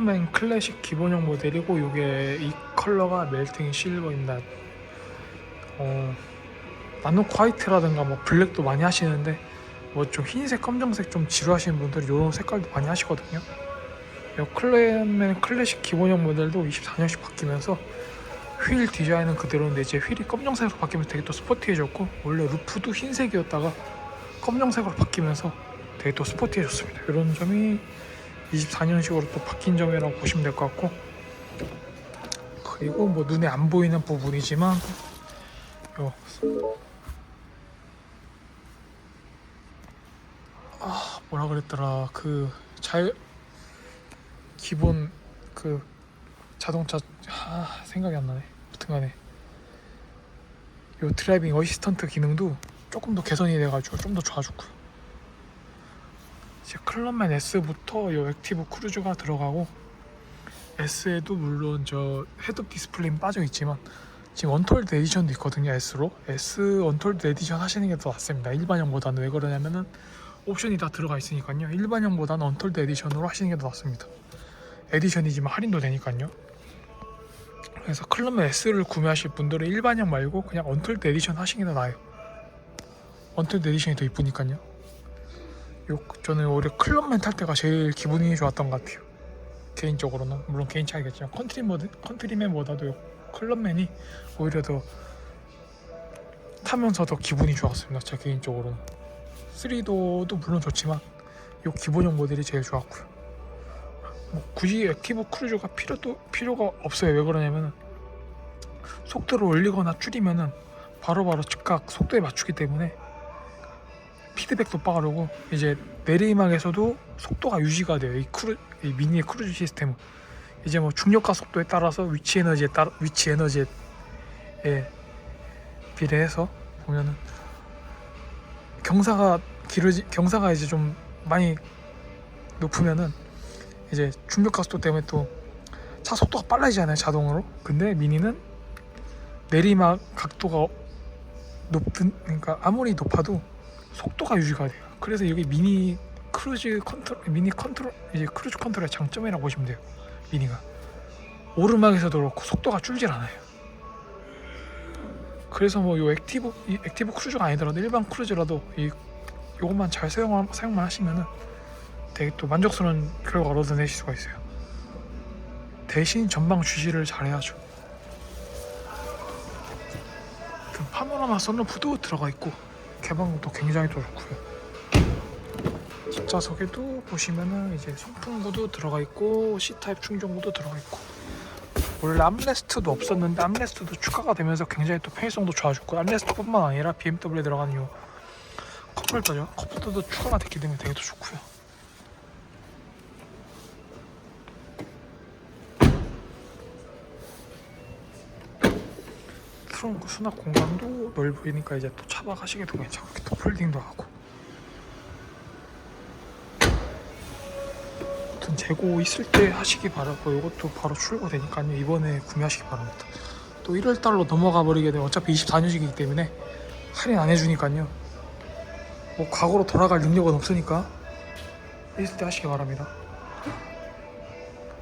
맨 클래식 기본형 모델이고 이게 이 컬러가 멜팅 실버입니다. 어, 나노 화이트라든가 뭐 블랙도 많이 하시는데 뭐 좀 흰색, 검정색 좀 지루하시는 분들은 이런 색깔도 많이 하시거든요. 이 클레맨 클래식 기본형 모델도 24년씩 바뀌면서 휠 디자인은 그대로인데 이제 휠이 검정색으로 바뀌면서 되게 또 스포티해졌고 원래 루프도 흰색이었다가 검정색으로 바뀌면서 되게 또 스포티해졌습니다. 이런 점이 24년식으로 또 바뀐 점이라고 보시면 될 것 같고 그리고 뭐 눈에 안 보이는 부분이지만 요 아, 뭐라 그랬더라 그 잘 기본 그 자동차 아, 생각이 안 나네. 아무튼간에 요 드라이빙 어시스턴트 기능도 조금 더 개선이 돼가지고 좀 더 좋아졌고요. 이제 클럽맨 S부터 요 액티브 크루즈가 들어가고 S에도 물론 저 헤드업 디스플레이는 빠져 있지만 지금 언톨드 에디션도 있거든요 S로. S 언톨드 에디션 하시는 게 더 낫습니다. 일반형보다는 왜 그러냐면은 옵션이 다 들어가 있으니까요. 일반형보다는 언톨드 에디션으로 하시는 게 더 낫습니다. 에디션이지만 할인도 되니까요. 그래서 클럽맨 S를 구매하실 분들은 일반형 말고 그냥 언톨드 에디션 하시는 게 더 나아요. 언톨드 에디션이 더 이쁘니까요 요 저는 오히려 클럽맨 탈 때가 제일 기분이 좋았던 것 같아요. 개인적으로는. 물론 개인 차이겠지만 컨트리 모드 컨트리맨보다도 요 클럽맨이 오히려 더 타면서 더 기분이 좋았습니다. 제 개인적으로는. 3도도 물론 좋지만 요 기본형 모델이 제일 좋았고요. 뭐 굳이 액티브 크루즈가 필요도 필요가 없어요. 왜 그러냐면은 속도를 올리거나 줄이면은 바로바로 즉각 속도에 맞추기 때문에 피드백도 빠르고 이제 내리막에서도 속도가 유지가 돼요. 이 크루 이 미니의 크루즈 시스템은 이제 뭐 중력과 속도에 따라서 위치 에너지에 따라 위치 에너지에 비례해서 보면은 경사가 길어지 경사가 이제 좀 많이 높으면은 이제 중력과 속도 때문에 또 차 속도가 빨라지잖아요 자동으로. 근데 미니는 내리막 각도가 높든 그러니까 아무리 높아도 속도가 유지가 돼요. 그래서 여기 미니 크루즈 컨트롤, 미니 컨트롤, 이제 크루즈 컨트롤의 장점이라고 보시면 돼요. 미니가 오르막에서도 그렇고 속도가 줄질 않아요. 그래서 뭐요 액티브, 이 액티브 크루즈가 아니더라도 일반 크루즈라도 이 요것만 잘 사용 사용만 하시면은 되게 또 만족스러운 결과를 얻어내실 수가 있어요. 대신 전방 주시를 잘해야죠. 그 파노라마 선루프도 들어가 있고 개방도 굉장히 또 좋고요. 뒷좌석에도 보시면은 이제 송풍구도 들어가 있고 C타입 충전구도 들어가 있고 원래 암레스트도 없었는데 암레스트도 추가가 되면서 굉장히 또 편의성도 좋아졌고 암레스트뿐만 아니라 BMW에 들어가는 요 컵홀더죠 컵홀더도 추가가 됐기 때문에 되게 또 좋고요. 트렁크 수납 공간도 넓으니까 이제 또 차박하시기도 괜찮고 이렇게 또 폴딩도 하고. 아무튼 재고 있을 때 하시기 바라고 이것도 바로 출고되니까요. 이번에 구매하시기 바랍니다. 또 1월달로 넘어가 버리게 되면 어차피 24년식이기 때문에 할인 안 해주니까요. 뭐 과거로 돌아갈 능력은 없으니까 있을 때 하시기 바랍니다